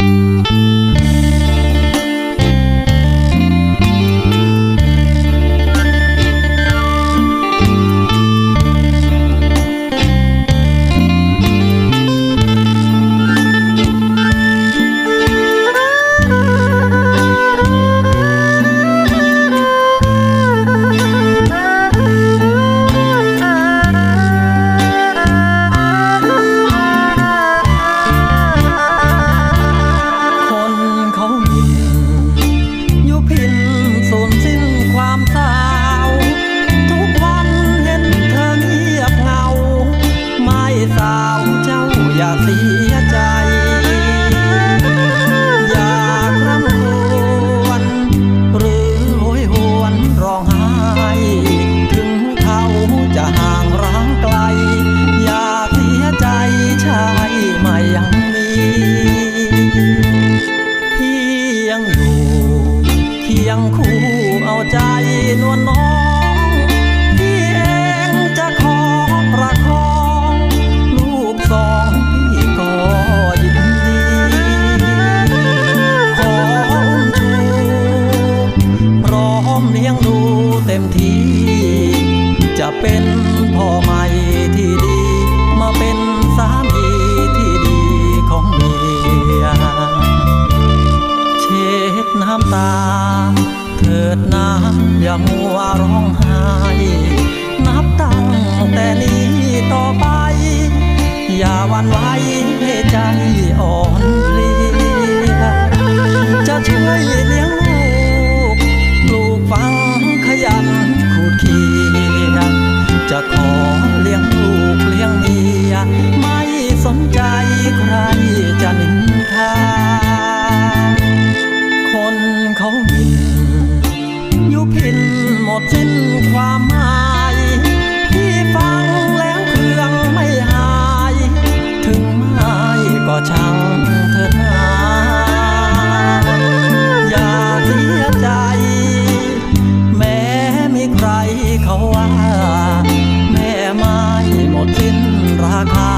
คน อย่าเสียใจ อย่าคร่ำครวญหรือโหยหวนร้องไห้ถึงเขาจะห่างร้างไกล อย่าเสียใจชายไม่ยังมีพี่ยังอยู่เคียงคู่เอาใจนวลน้องำตา เถิดนะอย่ามัวร้องไห้ นับตั้งแต่นี้ต่อไป อย่าหวันไหวให้ใจอ่อน เถิดนาอย่าเสียใจ แม้มีใครเขาว่า แม่ไม่หมดสิ้นราคา